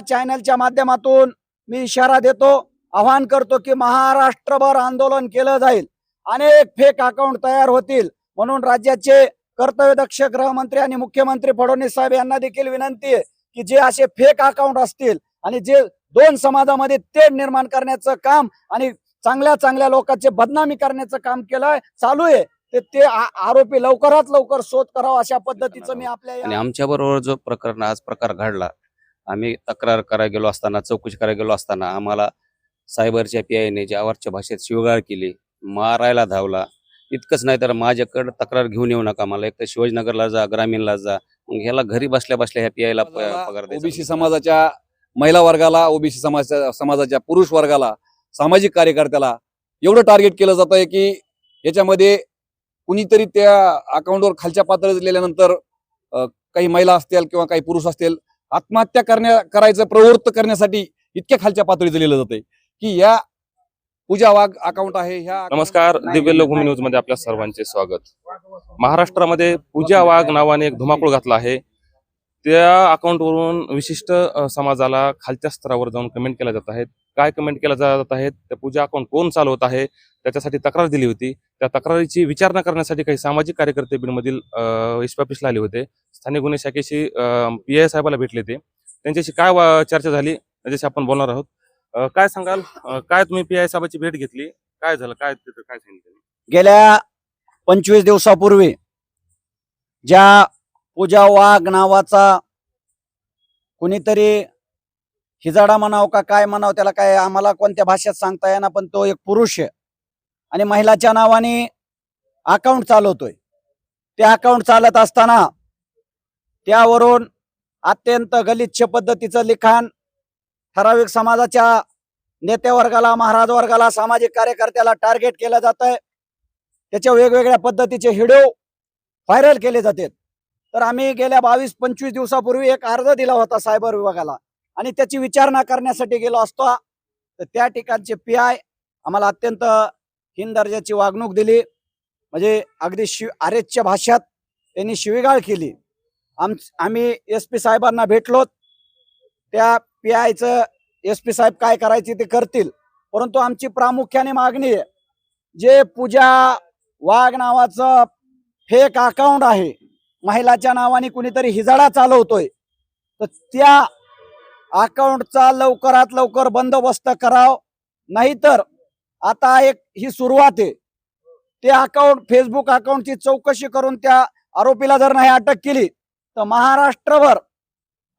चॅनलच्या माध्यमातून मी इशारा देतो आवाहन करतो की महाराष्ट्रभर आंदोलन केलं जाईल. अनेक फेक अकाउंट तयार होतील. म्हणून राज्याचे कर्तव्यदक्ष गृहमंत्री आणि मुख्यमंत्री फडणवीस साहेब यांना देखील विनंती आहे की जे असे फेक अकाउंट असतील आणि जे दोन समाजामध्ये तेढ निर्माण करण्याचं काम आणि चांगल्या चांगल्या लोकांचे बदनामी करण्याचं काम केलंय चालू आहे. ते ते आरोपी लवकरात लवकर शोध करावा अशा पद्धतीचं मी आपल्या आमच्या बरोबर जो प्रकरण आज प्रकार घडला आम्ही तक्रार करायला गेलो असताना चौकशी करायला गेलो असताना आम्हाला सायबरच्या पी आयने ज्यावरच्या भाषेत शिवगाळ केली मारायला धावला इतकंच नाही तर माझ्याकडे तक्रार घेऊन येऊ नका मला एक तर शिवाजीनगरला जा ग्रामीणला जा मग ह्याला घरी बसल्या बसल्या ह्या पी आयला पगार. ओबीसी समाजाच्या महिला वर्गाला ओबीसी समाज समाजाच्या पुरुष वर्गाला सामाजिक कार्यकर्त्याला एवढं टार्गेट केलं जात आहे की याच्यामध्ये कुणीतरी त्या अकाउंटवर खालच्या पातळीत गेल्यानंतर काही महिला असतील किंवा काही पुरुष असतील आत्महत्या करण्या करायचं प्रवृत्त करण्यासाठी इतक्या खालच्या पातळीत लिहिलं जाते की या पूजा वाघ अकाउंट आहे ह्या नमस्कार दिव्य लोकभूमी न्यूजमध्ये आपल्या सर्वांचे स्वागत. महाराष्ट्रामध्ये पूजा वाघ नावाने एक धुमाकूळ घातला आहे. त्या अकाउंटवरून विशिष्ट समाजाला खालच्या स्तरावर जाऊन कमेंट केल्या जात आहेत. काय कमेंट केल्या जात आहेत? त्या पूजा अकाउंट कोण चालवत आहे? त्याच्यासाठी तक्रार दिली होती. त्या तक्रारीची विचारणा करण्यासाठी काही सामाजिक कार्यकर्ते बीडमधील एस पी ऑफिसला आले होते. स्थानिक गुन्हे शाखेशी पी आय साहेबाला भेटले ते. त्यांच्याशी काय चर्चा झाली? त्याच्याशी आपण बोलणार आहोत. काय सांगाल? काय तुम्ही पी आय साहेबाची भेट घेतली? काय झालं? काय काय सांगितलं? गेल्या पंचवीस दिवसापूर्वी ज्या पूजा वाघ नावाचा कुणीतरी हिजाडा म्हणाव का काय म्हणाव त्याला काय आम्हाला कोणत्या भाषेत सांगता येणार पण तो एक पुरुष आहे. आणि महिलाच्या नावाने अकाउंट चालवतोय. ते अकाउंट चालत असताना त्यावरून अत्यंत गलिच्छ पद्धतीचं लिखाण ठराविक समाजाच्या नेतेवर्गाला महाराज वर्गाला सामाजिक कार्यकर्त्याला टार्गेट केलं जात आहे त्याच्या वेगवेगळ्या पद्धतीचे व्हिडिओ व्हायरल केले जातात. तर आम्ही गेल्या बावीस पंचवीस दिवसापूर्वी एक अर्ज दिला होता सायबर विभागाला. आणि त्याची विचारणा करण्यासाठी गेलो असतो. तर त्या ठिकाणचे पी आय आम्हाला अत्यंत हिन दर्जाची वागणूक दिली. म्हणजे अगदी शिव आरेच्या भाषात त्यांनी शिवीगाळ केली. आम आम्ही एस पी साहेबांना भेटलो त्या पी आयचं एस पी साहेब काय करायचे ते करतील. परंतु आमची प्रामुख्याने मागणी आहे. जे पूजा वाघ नावाचं फेक अकाउंट आहे महिलाच्या नावाने कुणीतरी हिजाडा चालवतोय तर त्या अकाउंटचा लवकरात लवकर बंदोबस्त कराव. नाहीतर आता एक ही सुरुवात आहे. ते अकाउंट फेसबुक अकाउंटची चौकशी करून त्या आरोपीला जर नाही अटक केली तर महाराष्ट्रभर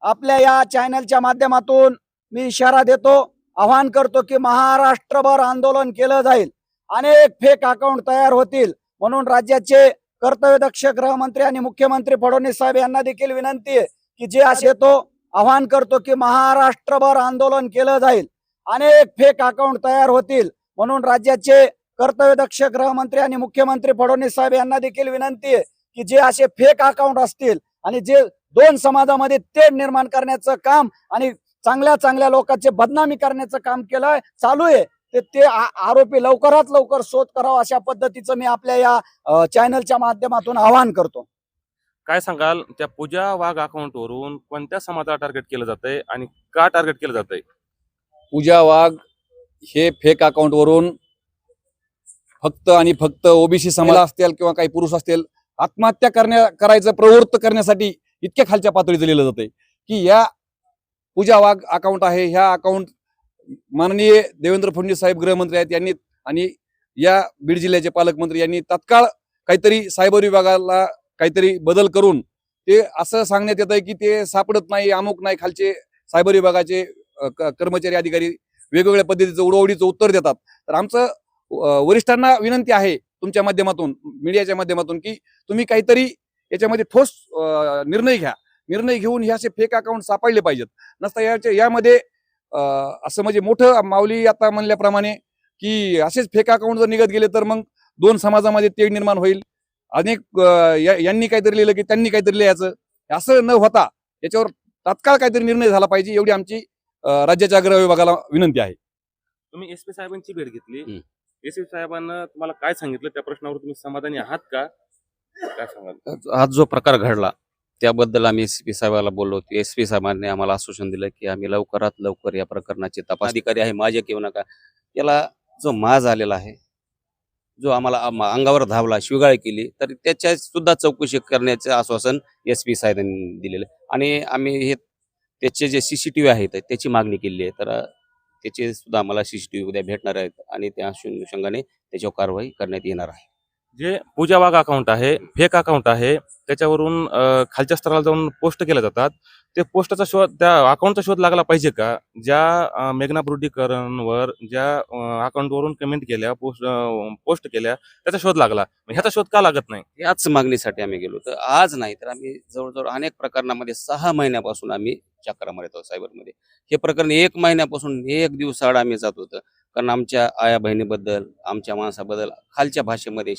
आपल्या या चॅनलच्या माध्यमातून मी इशारा देतो आवाहन करतो की महाराष्ट्रभर आंदोलन केलं जाईल. अनेक फेक अकाउंट तयार होतील. म्हणून राज्याचे कर्तव्यदक्ष गृहमंत्री आणि मुख्यमंत्री फडणवीस साहेब यांना देखील विनंती आहे की जे असे तो आवाहन करतो की महाराष्ट्रभर आंदोलन केलं जाईल. अनेक फेक अकाउंट तयार होतील. म्हणून राज्याचे कर्तव्यदक्ष गृहमंत्री आणि मुख्यमंत्री फडणवीस साहेब यांना देखील विनंती आहे की जे असे फेक अकाउंट असतील आणि जे दोन समाजामध्ये तेढ निर्माण करण्याचं काम आणि चांगल्या चांगल्या लोकांचे बदनामी करण्याचं काम केलंय चालू आहे. ते ते आरोपी लवकरात लवकर शोध करावा अशा पद्धतीचं मी आपल्या या चॅनलच्या माध्यमातून आवाहन करतो. काय सांगाल? त्या पूजा वाघ अकाउंट वरून कोणत्या समाजाला टार्गेट केलं जातंय आणि का टार्गेट केलं जातंय? पूजा वाघ हे फेक अकाउंट वरून फक्त आणि फक्त ओबीसी समाज असतील किंवा काही पुरुष असतील आत्महत्या करण्या करायचं प्रवृत्त करण्यासाठी इतक्या खालच्या पातळीत लिहिलं जाते की या पूजा वाघ अकाउंट आहे ह्या अकाउंट माननीय देवेंद्र फडणवीस साहेब गृहमंत्री आहेत यांनी आणि या बीड जिल्ह्याचे पालकमंत्री यांनी तत्काळ काहीतरी सायबर विभागाला काहीतरी बदल करून ते असं सांगण्यात येत आहे की ते सापडत नाही अमुक नाही खालचे सायबर विभागाचे कर्मचारी अधिकारी वेगवेगळ्या पद्धतीचं उडवडीचं उत्तर देतात. तर आमचं वरिष्ठांना विनंती आहे तुमच्या माध्यमातून मीडियाच्या माध्यमातून की तुम्ही काहीतरी याच्यामध्ये ठोस निर्णय घ्या. निर्णय घेऊन हे असे फेक अकाउंट सापडले पाहिजेत. नसता याच्या यामध्ये असं म्हणजे मोठं माऊली आता म्हणल्याप्रमाणे की असेच फेक अकाउंट जर निघत गेले तर मग दोन समाजामध्ये तेढ निर्माण होईल. अनेक यांनी काहीतरी लिहिलं की त्यांनी काहीतरी लिहायचं. असं न होता याच्यावर तात्काळ काहीतरी निर्णय झाला पाहिजे एवढी आमची राज्याच्या गृह विभागाला विनंती आहे. तुम्ही एस पी साहेबांची भेट घेतली. एस पी साहेबांना तुम्हाला काय सांगितलं? त्या प्रश्नावर तुम्ही समाधानी आहात का? काय सांगाल? आज जो प्रकार घडला त्याबद्दल आम्ही एस पी साहेबाला बोललो होतो. एस पी साहेबांनी आम्हाला आश्वासन दिलं की आम्ही लवकरात लवकर या प्रकरणाचे तपास अधिकारी आहे माझे किंवा नका. याला जो माज आलेला आहे जो आम्हाला अंगावर धावला शिवगाळ केली तर त्याच्या सुद्धा चौकशी करण्याचे आश्वासन एस पी साहेबांनी दिलेलं. आणि आम्ही हे त्याचे जे सीसीटीव्ही आहेत त्याची मागणी केली आहे. तर त्याचे सुद्धा आम्हाला सीसीटीव्ही उद्या भेटणार आहेत आणि त्या अनुषंगाने त्याच्यावर कारवाई करण्यात येणार आहे. जे पूजा वाघ अकाउंट आहे फेक अकाउंट आहे त्याच्यावरून खालच्या स्तराला जाऊन पोस्ट केल्या जातात. ते पोस्टचा शोध त्या अकाउंटचा शोध लागला पाहिजे का? ज्या मेघना ब्रुडीकरणवर ज्या अकाउंटवरून कमेंट केल्या पोस्ट पोस्ट केल्या त्याचा शोध लागला. ह्याचा शोध का लागत नाही? याच मागणीसाठी आम्ही गेलो तर आज नाही तर आम्ही जवळजवळ अनेक प्रकरणामध्ये सहा महिन्यापासून आम्ही चक्रामध्ये येतो सायबरमध्ये. हे प्रकरण एक महिन्यापासून एक दिवसाआड आम्ही जात होतं. कारण आमच्या आया बहिणीबद्दल आमच्या माणसाबद्दल खालच्या भाषेमध्ये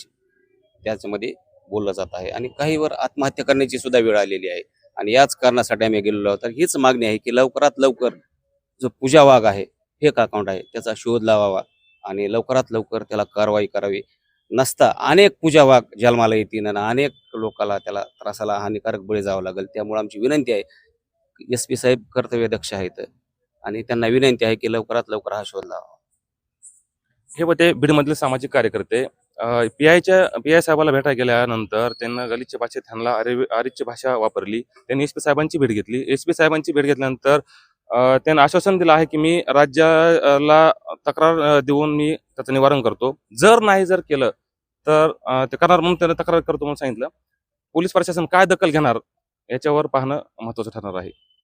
त्याच्यामध्ये बोललं जात आहे. आणि काहीवर आत्महत्या करण्याची सुद्धा वेळ आलेली आहे. आणि याच कारणासाठी आम्ही गेलेलो आहोत. तर हीच मागणी आहे की लवकरात लवकर जो पूजा वाघ आहे फेक अकाउंट आहे त्याचा शोध लावावा आणि लवकरात लवकर त्याला कारवाई करावी. नसता अनेक पूजा वाघ जन्माला येतील आणि अनेक लोकाला त्याला त्रासाला हानिकारक बळी जावं लागेल. त्यामुळे आमची विनंती आहे एस पी साहेब कर्तव्यदक्ष आहेत. आणि त्यांना विनंती आहे की लवकरात लवकर हा शोध लावा. हे होते बीडमधले सामाजिक कार्यकर्ते पी आयच्या पी आय साहेबाला भेटा गेल्यानंतर त्यांना गलितच्या भाषेत त्यांना अरे अरिच्छ भाषा वापरली. त्यांनी एस पी साहेबांची भेट घेतली. एस पी साहेबांची भेट घेतल्यानंतर त्यांना आश्वासन दिलं आहे की मी राज्याला तक्रार देऊन मी त्याचं निवारण करतो. जर नाही जर केलं तर ते करणार म्हणून त्यांना तक्रार करतो म्हणून सांगितलं. पोलीस प्रशासन काय दखल घेणार याच्यावर पाहणं महत्वाचं ठरणार आहे.